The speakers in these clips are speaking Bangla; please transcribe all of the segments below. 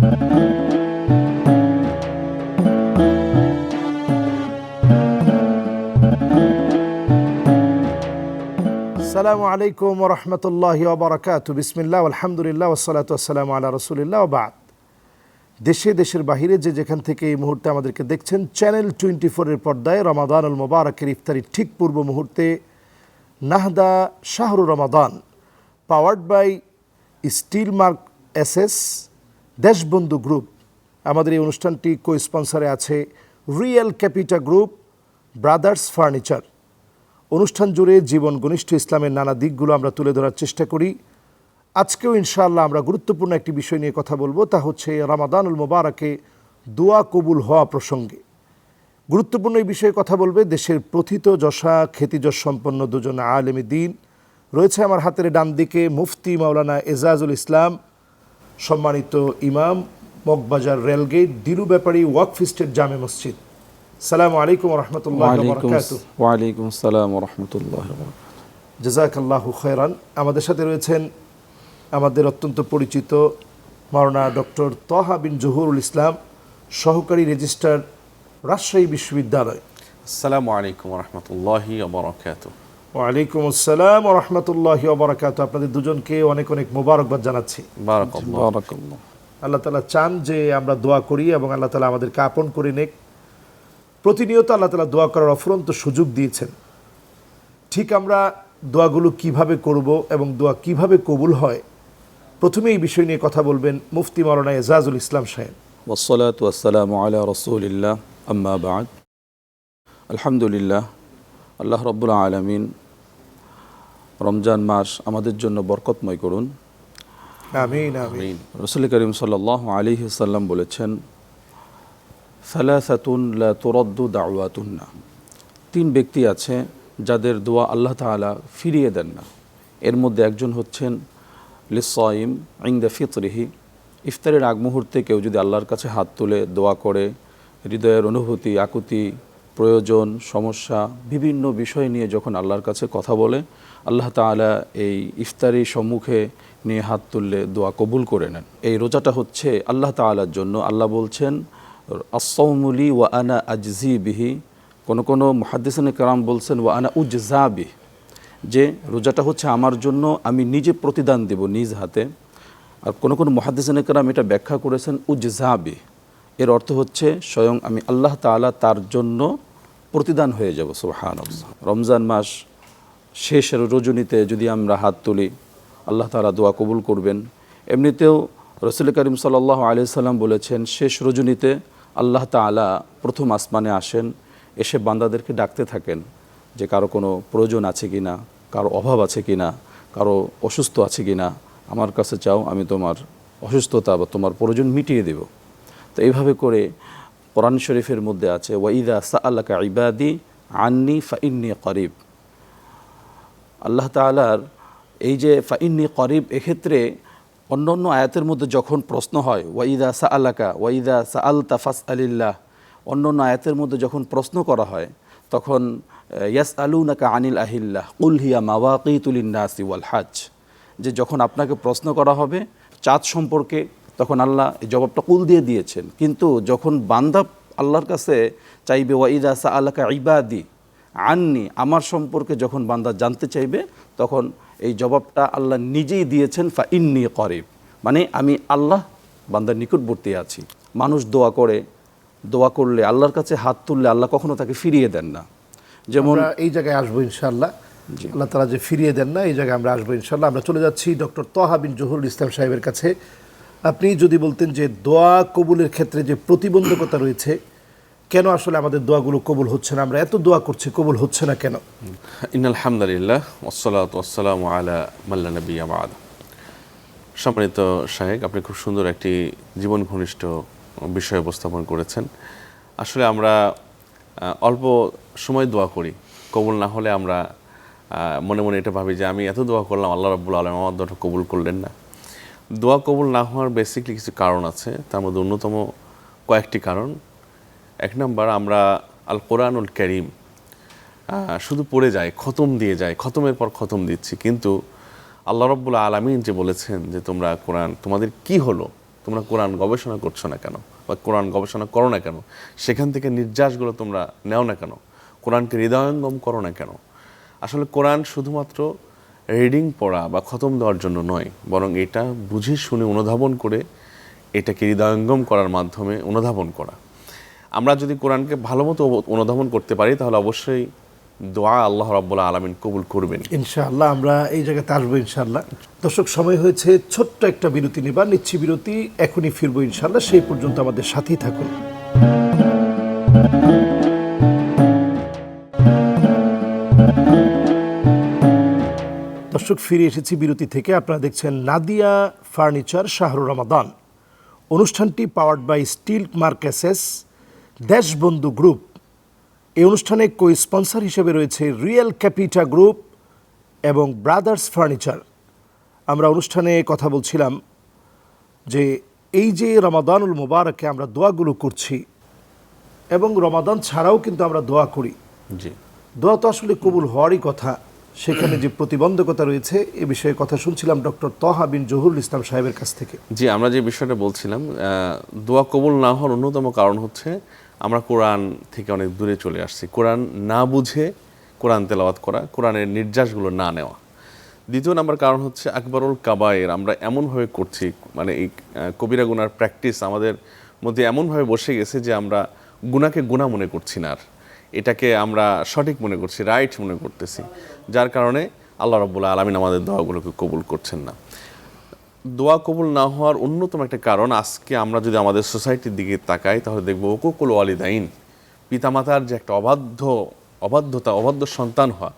আসসালামু আলাইকুম রহমতুল্লাহ ওবরাকাত বিসমিল্লাহ আলহামদুলিল্লাহ ওসালাত আসসালাম আল্লাহ রসুলিল্লাহ বাদ দেশে, দেশের বাহিরে যে যেখান থেকে এই মুহূর্তে আমাদেরকে দেখছেন চ্যানেল টোয়েন্টি ফোরের পর্দায় রমাদান আল মোবারকের ইফতারির ঠিক পূর্ব মুহূর্তে নাহদা শাহরু রমাদান powered by steel mark SS Deshbandhu group. আমাদের এই অনুষ্ঠানটি কো স্পন্সারে আছে real capita group brothers furniture অনুষ্ঠান জুড়ে জীবন ঘনিষ্ঠ ইসলামের নানা দিকগুলো আমরা তুলে ধরার চেষ্টা করি। আজকেও ইনশাআল্লাহ আমরা গুরুত্বপূর্ণ একটি বিষয় নিয়ে কথা বলব, তা হচ্ছে রামাদানুল মোবারকে দোয়া কবুল হওয়া প্রসঙ্গে। গুরুত্বপূর্ণ এই বিষয়ে কথা বলবে দেশের প্রথিত যশা খ্যাতিযশ সম্পন্ন দুজন আলেমী দিন। রয়েছে আমার হাতের ডান দিকে মুফতি মাওলানা এজাজুল ইসলাম সম্মানিত ইমাম মগবাজার রেলগেট দিলু ব্যাপারী ওয়াকফ স্টেট জামে মসজিদ। সালামু আলাইকুম রহমতুল্লাহ ওয়ালাইকুম ওয়ালাইকুম রহমতুল্লাহ জাজাকাল্লাহু খয়রান। আমাদের সাথে রয়েছেন আমাদের অত্যন্ত পরিচিত মাওলানা ডক্টর তহা বিন জহুরুল ইসলাম সহকারী রেজিস্ট্রার রাজশাহী বিশ্ববিদ্যালয়। আসসালামু আলাইকুম রহমতুল্লাহি ওয়ালাইকুম আসসালাম রহমতুল্লাহ বরাকাত আপনাদের দুজনকে অনেক অনেক মোবারকবাদ জানাচ্ছি। আল্লাহ তালা চান যে আমরা দোয়া করি এবং আল্লাহ তালা আমাদেরকে আপন করে নেক। প্রতিনিয়ত আল্লাহ তালা দোয়া করার অফুরন্ত সুযোগ দিয়েছেন। ঠিক আমরা দোয়াগুলো কীভাবে করব এবং দোয়া কীভাবে কবুল হয় প্রথমে এই বিষয় নিয়ে কথা বলবেন মুফতি মৌলানা এজাজুল ইসলাম সাহেব। ওসলাত ওয়াসালাম আলা রসুলিল্লাহ আম্মা বাদ। আলহামদুলিল্লাহ আল্লাহ রব্বুল আলমিন রমজান মাস আমাদের জন্য বরকতময় করুন। আমিন আমিন। আমিন। রসুল করিম সাল্লাহ আলী সাল্লাম বলেছেন সালাসাতুন লা তুরদ্দু দাওয়াতুন্না। তিন ব্যক্তি আছে যাদের দোয়া আল্লাহ তাআলা ফিরিয়ে দেন না। এর মধ্যে একজন হচ্ছেন লিসাইম ইংদা ফিতরিহি। ইফতারের আগ মুহূর্তে কেউ যদি আল্লাহর কাছে হাত তুলে দোয়া করে হৃদয়ের অনুভূতি আকুতি প্রয়োজন, সমস্যা, বিভিন্ন বিষয় নিয়ে যখন আল্লাহর কাছে কথা বলে, আল্লাহ তাআলা এই ইফতারি সম্মুখে নিয়ে হাত তুললে দোয়া কবুল করে নেন। এই রোজাটা হচ্ছে আল্লাহ তাআলার জন্য। আল্লাহ বলছেন আসৌমুলি ওয়া আনা আজজি বিহি। কোনো কোনো মহাদ্দিসান কারাম বলছেন, ওয়া আনা উজ্জা বিহি। যে রোজাটা হচ্ছে আমার জন্য, আমি নিজে প্রতিদান দেব নিজ হাতে। আর কোনো কোনো মহাদ্দিসান কারাম এটা ব্যাখ্যা করেছেন, উজ্জা বিহি। এর অর্থ হচ্ছে, স্বয়ং আমি আল্লাহ তাআলা তার জন্য প্রতিদান হয়ে যাব সুবহান রমজান মাস শেষের রজনীতে যদি আমরা হাত তুলি, আল্লাহ তাআলা দোয়া কবুল করবেন। এমনিতেও রসুল করিম সাল্লাহ আলি সাল্লাম বলেছেন, শেষ রজনীতে আল্লাহ তাআলা প্রথম আসমানে আসেন, এসে বান্দাদেরকে ডাকতে থাকেন যে কারও কোনো প্রয়োজন আছে কি না কারও অভাব আছে কি না কারও অসুস্থ আছে কি না আমার কাছে চাও আমি তোমার অসুস্থতা বা তোমার প্রয়োজন মিটিয়ে দেব। তো এইভাবে করে কোরআন শরীফের মধ্যে আছে ওয়াইদা সা আল্লাকা ইবাদি আন্নি ফাইন্নি করিব। আল্লাহ তালার এই যে ফাইন্নি করিব এক্ষেত্রে অন্য অন্য আয়াতের মধ্যে যখন প্রশ্ন হয় ওয়াইদা সা আল্লাকা ওয়াইদা সা আল তাফাস আলিল্লাহ অন্য অন্য আয়াতের মধ্যে যখন প্রশ্ন করা হয়, তখন ইয়াস আলু নাকা আনিল আহিল্লাহ উল হিয়া মাওয়াকিতুলিন্নাসি ওয়াল হাজ, যে যখন আপনাকে প্রশ্ন করা হবে, চাঁদ সম্পর্কে তখন আল্লাহ এই জবাবটা কুল দিয়ে দিয়েছেন। কিন্তু যখন বান্দা আল্লাহর কাছে চাইবে ওয়াইদা সা আল্লাকা ইবাদি আননি আমার সম্পর্কে যখন বান্দা জানতে চাইবে তখন এই জবাবটা আল্লাহ নিজেই দিয়েছেন ফা ইন্নি করিব মানে আমি আল্লাহ বান্দার নিকটবর্তী আছি। মানুষ দোয়া করে দোয়া করলে আল্লাহর কাছে হাত তুললে আল্লাহ কখনো তাকে ফিরিয়ে দেন না। যেমন এই জায়গায় আসব ইনশাআল্লাহ। আল্লাহ তারা যে ফিরিয়ে দেন না এই জায়গায় আমরা আসব ইনশাআল্লাহ। আমরা চলে যাচ্ছি ডক্টর তহা বিন জহুরুল ইসলাম সাহেবের কাছে। আপনি যদি বলতেন যে দোয়া কবুলের ক্ষেত্রে যে প্রতিবন্ধকতা রয়েছে, কেন আসলে আমাদের দোয়াগুলো কবুল হচ্ছে না? আমরা এত দোয়া করছি, কবুল হচ্ছে না কেন? ইন আলহামদুলিল্লাহ ওসলাত ওসালাম আলা মাল্লা নবী আবাদ সম্মানিত শাহেক আপনি খুব সুন্দর একটি জীবন ঘনিষ্ঠ বিষয় উপস্থাপন করেছেন। আসলে আমরা অল্প সময় দোয়া করি। কবুল না হলে আমরা মনে মনে এটা ভাবি যে আমি এত দোয়া করলাম, আল্লাহ রাব্বুল আলম আমার দোয়াটা কবুল করলেন না। দোয়া কবুল না হওয়ার বেসিকলি কিছু কারণ আছে, তার মধ্যে অন্যতম কয়েকটি কারণ। এক নম্বর, আমরা আল কোরআনুল করিম শুধু পড়ে যায় খতম দিয়ে যায় খতমের পর খতম দিচ্ছি, কিন্তু আল্লাহ রব্বুল আলমিন যে বলেছেন যে তোমরা কোরআন, তোমাদের কি হলো? তোমরা কোরআন গবেষণা করছ না কেন? বা কোরআন গবেষণা করো না কেন? সেখান থেকে নির্যাসগুলো তোমরা নেও না কেন? কোরআনকে হৃদয়ঙ্গম করো না কেন? আসলে কোরআন শুধুমাত্র রিডিং পড়া বা খতম দেওয়ার জন্য নয়, বরং এটা বুঝে শুনে অনুধাবন করে এটাকে হৃদয়ঙ্গম করার মাধ্যমে অনুধাবন করা। আমরা যদি কোরআনকে ভালো মতো অনুধাবন করতে পারি, তাহলে অবশ্যই দোয়া আল্লাহ রাব্বুল আলমিন কবুল করবেন। ইনশাআল্লাহ, আমরা এই জায়গাতে আসব ইনশাআল্লাহ। দর্শক, সময় হয়েছে, ছোট্ট একটা বিরতি নেবার। নিচ্ছি বিরতি, এখনই ফিরবো ইনশাআল্লাহ। সেই পর্যন্ত আমাদের সাথেই থাকুন। দর্শক ফিরে এসেছি বিরতি থেকে। আপনারা দেখছেন নাদিয়া ফার্নিচার শাহরুর রমাদান। অনুষ্ঠানটি powered by steel মার্কেসেস Deshbandhu group এই অনুষ্ঠানে কো স্পন্সর হিসেবে রয়েছে রিয়েল ক্যাপিটা গ্রুপ এবং ব্রাদার্স ফার্নিচার আমরা অনুষ্ঠানে কথা বলছিলাম যে এই যে রমাদানুল মুবারকে আমরা দোয়াগুলো করছি এবং রমাদান ছাড়াও কিন্তু আমরা দোয়া করি। জি। দোয়া তো আসলে কবুল হওয়ারই কথা। সেখানে যে প্রতিবন্ধকতা রয়েছে, এ বিষয়ে কথা শুনছিলাম ডক্টর তহা বিন জহুরুল ইসলাম সাহেবের কাছ থেকে। জি, আমরা যে বিষয়টা বলছিলাম দোয়া কবুল না হওয়ার অন্যতম কারণ হচ্ছে আমরা কোরআন থেকে অনেক দূরে চলে আসছি। কোরআন না বুঝে কোরআন তেলাওয়াত করা, কোরআনের নির্যাসগুলো না নেওয়া। দ্বিতীয় নাম্বার কারণ হচ্ছে আকবরুল কাবায়ের, আমরা এমনভাবে করছি মানে এই কবিরা গুনার প্র্যাকটিস আমাদের মধ্যে এমনভাবে বসে গেছে যে আমরা গুনাকে গুণা মনে করছি না আর। এটাকে আমরা সঠিক মনে করছি রাইট মনে করতেছি। যার কারণে আল্লাহ রব্বুল্লাহ আলমিন আমাদের দোয়াগুলোকে কবুল করছেন না। দোয়া কবুল না হওয়ার অন্যতম একটা কারণ, আজকে আমরা যদি আমাদের সোসাইটির দিকে তাকাই, তাহলে দেখব ওকুকুল ওয়ালিদাইন, পিতামাতার যে একটা অবাধ্য, অবাধ্যতা, অবাধ্য সন্তান হওয়া,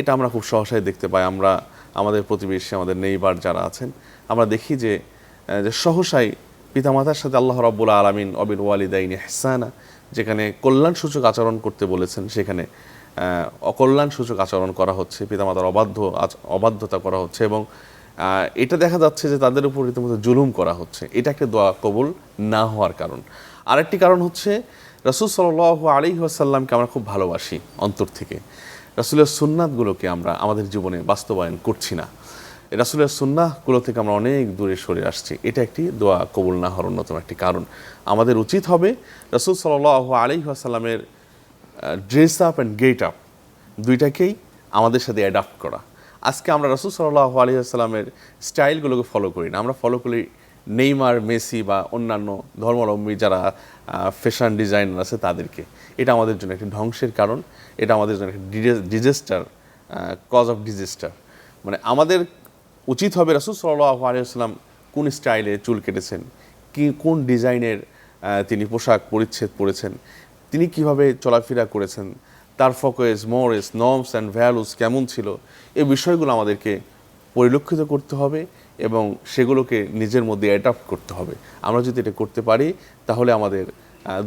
এটা আমরা খুব সহসাই দেখতে পাই। আমরা, আমাদের প্রতিবেশী, আমাদের নেইবার যারা আছেন, আমরা দেখি যে সহসাই পিতামাতার সাথে আল্লাহ রব্বুল আলমিন অবির ওয়ালিদাইন হেসানা যেখানে কল্যাণ সূচক আচরণ করতে বলেছেন সেখানে আহ, অকল্যাণ সূচক আচরণ করা হচ্ছে পিতামাতার অবাধ্য অবাধ্যতা করা হচ্ছে এবং এটা দেখা যাচ্ছে যে তাদের উপর রীতিমতো জুলুম করা হচ্ছে। এটা একটা দোয়া কবুল না হওয়ার কারণ। আরেকটি কারণ হচ্ছে রসুল সাল আলী আসাল্লামকে আমরা খুব ভালোবাসি অন্তর থেকে। রাসুলের সুন্নাতগুলোকে আমরা আমাদের জীবনে বাস্তবায়ন করছি না। রাসুলের সুন্নাহগুলো থেকে আমরা অনেক দূরে সরে আসছি। এটা একটি দোয়া কবুল না হওয়ার অন্যতম একটি কারণ। আমাদের উচিত হবে রসুল সাল আলী আসাল্লামের dress up and get up দুইটাকেই আমাদের সাথে অ্যাডাপ্ট করা। আজকে আমরা রসুল সাল্লাহ আলী আসসালামের স্টাইলগুলোকে ফলো করি না। আমরা ফলো করি নেইমার, মেসি বা অন্যান্য ধর্মাবলম্বী যারা ফ্যাশন ডিজাইনার আছে তাদেরকে। এটা আমাদের জন্য একটি ধ্বংসের কারণ। এটা আমাদের জন্য একটি ডিজাস্টার কজ অফ ডিজাস্টার মানে আমাদের উচিত হবে রসুল সাল্লাহ আলিয়াল্লাম কোন স্টাইলে চুল কেটেছেন? কি, কোন ডিজাইনের তিনি পোশাক পরিচ্ছেদ পরেছেন? তিনি কীভাবে চলাফেরা করেছেন? তার folks, mores, norms and values কেমন ছিল? এই বিষয়গুলো আমাদেরকে পরিলক্ষিত করতে হবে এবং সেগুলোকে নিজের মধ্যে অ্যাডাপ্ট করতে হবে। আমরা যদি এটা করতে পারি, তাহলে আমাদের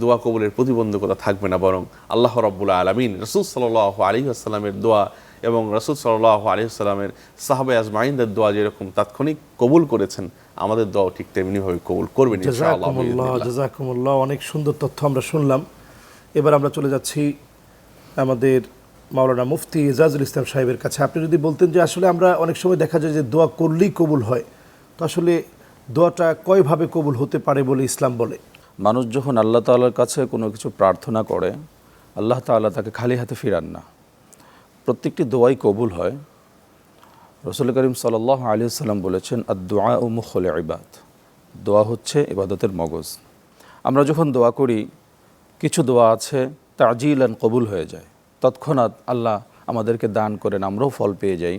দোয়া কবুলের প্রতিবন্ধকতা থাকবে না বরং আল্লাহ রব্বুল্লাহ আলমিন, রসুল সাল্লাহ আলী আসসালামের দোয়া এবং রসুল সাল্লাহ আলী আসসালামের সাহাবে আজমাইনদের দোয়া যেরকম তাৎক্ষণিক কবুল করেছেন আমাদের দোয়াও ঠিক তেমনিভাবে কবুল করবেন জাজাকুমুল্লাহ অনেক সুন্দর তথ্য আমরা শুনলাম। এবার আমরা চলে যাচ্ছি আমাদের মাওলানা মুফতি এজাজুল ইসলাম সাহেবের কাছে। আপনি যদি বলতেন যে আসলে আমরা অনেক সময় দেখা যায় যে দোয়া করলেই কবুল হয় তো আসলে দোয়াটা কয়ভাবে কবুল হতে পারে বলে ইসলাম বলে? মানুষ যখন আল্লাহ তাআলার কাছে কোনো কিছু প্রার্থনা করে আল্লাহ তাআলা তাকে খালি হাতে ফিরান না। প্রত্যেকটি দোয়াই কবুল হয়। রসুল করিম সাল্লাহ আলী সাল্লাম বলেছেন আর দোয়া ও মুখল ইবাদ। দোয়া হচ্ছে ইবাদতের মগজ। আমরা যখন দোয়া করি কিছু দোয়া আছে তাজিলান কবুল হয়ে যায়। তৎক্ষণাৎ আল্লাহ আমাদেরকে দান করেন আমরাও ফল পেয়ে যাই।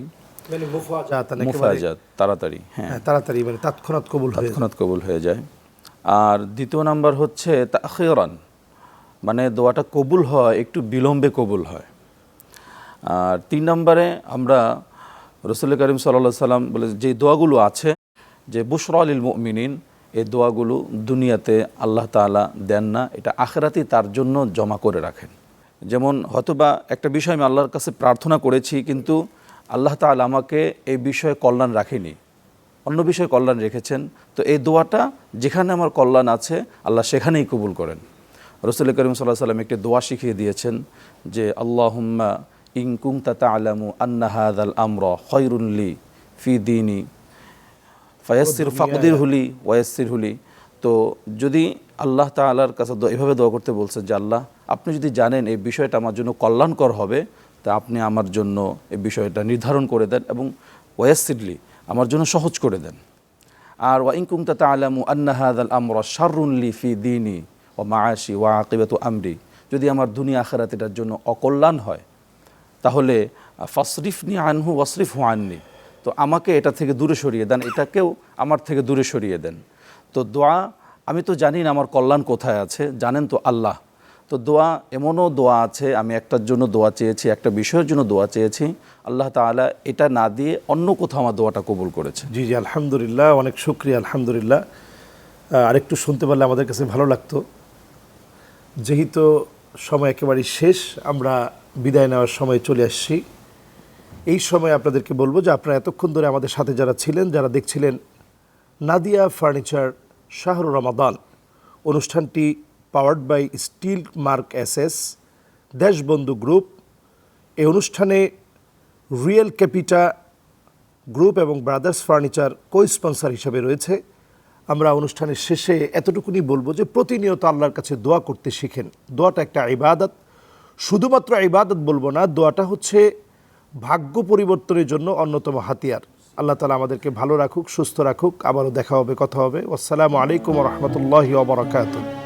মানে মুফাজাত, মানে তাড়াতাড়ি হ্যাঁ। হ্যাঁ, তাড়াতাড়ি মানে তৎক্ষণাৎ কবুল হয়ে যায়। তৎক্ষণাৎ কবুল হয়ে যায়। আর দ্বিতীয় নাম্বার হচ্ছে তাখিরান। মানে দোয়াটা কবুল হয় একটু বিলম্বে কবুল হয়। আর তিন নম্বরে আমরা রসুল করিম সাল্লা সাল্লাম বলে যে দোয়াগুলো আছে, যে বুশর আলিল মুমিনিন, এই দোয়াগুলো দুনিয়াতে আল্লাহ তাআলা দেন না, এটা আখেরাতেই তার জন্য জমা করে রাখেন। যেমন হয়তোবা একটা বিষয় আমি আল্লাহর কাছে প্রার্থনা করেছি, কিন্তু আল্লাহ তাআলা আমাকে এই বিষয়ে কল্যাণ রাখেনি। অন্য বিষয়ে কল্যাণ রেখেছেন। তো এই দোয়াটা যেখানে আমার কল্যাণ আছে, আল্লাহ সেখানেই কবুল করেন। রসুল করিম সাল্লাহ সাল্লাম একটি দোয়া শিখিয়ে দিয়েছেন যে, আল্লাহুম্মা ইনকুম তাতা আলামু আমরা খৈরুল্লি ফি দিনী ফয়াসির ফাকদির হুলি ওয়াসির হুলি তো যদি আল্লাহ তাআলার কাছে এভাবে দোয়া করতে বলছে যে আল্লাহ আপনি যদি জানেন এই বিষয়টা আমার জন্য কল্যাণকর হবে তা আপনি আমার জন্য এই বিষয়টা নির্ধারণ করে দেন এবং ওয়াসিডলি আমার জন্য সহজ করে দেন। আর ওয়াইন কুমতা তালামু আন্না হাদাল আমরা শারুল্লি ফি দিনী ও মাআশি ওয়া আকিবাতু আমরি। যদি আমার দুনিয়া আখেরাত এটার জন্য অকল্যাণ হয় তাহলে ফসরিফনি আনহু ওয়াসরিফ হু আননি। তো আমাকে এটা থেকে দূরে সরিয়ে দেন, এটাকেও আমার থেকে দূরে সরিয়ে দেন। তো দোয়া, আমি তো জানি না আমার কল্যাণ কোথায় আছে, জানেন তো আল্লাহ। তো দোয়া, এমনও দোয়া আছে, আমি একটার জন্য দোয়া চেয়েছি, একটা বিষয়ের জন্য দোয়া চেয়েছি, আল্লাহ তাআলা এটা না দিয়ে অন্য কোথাও আমার দোয়াটা কবুল করেছে জি জি, আলহামদুলিল্লাহ, অনেক শুক্রিয়া, আলহামদুলিল্লাহ। আরেকটু শুনতে পারলে আমাদের কাছে ভালো লাগতো। যেহেতু সময় একেবারেই শেষ, আমরা বিদায় নেওয়ার সময় চলে আসছি। এই সময় আপনাদেরকে বলব যে আপনারা এতক্ষণ ধরে আমাদের সাথে যারা ছিলেন, যারা দেখছিলেন নাদিয়া ফার্নিচার শাহরু রমাদান, অনুষ্ঠানটি powered by steel mark SS Deshbandhu group. এই অনুষ্ঠানে রিয়েল ক্যাপিটা গ্রুপ এবং ব্রাদার্স ফার্নিচার কো স্পন্সর হিসেবে রয়েছে। আমরা অনুষ্ঠানের শেষে এতটুকুনি বলব যে প্রতিনিয়ত আল্লাহর কাছে দোয়া করতে শিখেন। দোয়াটা একটা ইবাদত। শুধুমাত্র ইবাদত বলব না, দোয়াটা হচ্ছে ভাগ্য পরিবর্তনের জন্য অন্যতম হাতিয়ার। আল্লাহ তালা আমাদেরকে ভালো রাখুক, সুস্থ রাখুক। আবারও দেখা হবে, কথা হবে। আসসালামু আলাইকুম রহমতুল্লাহ ওবরাকাতুহ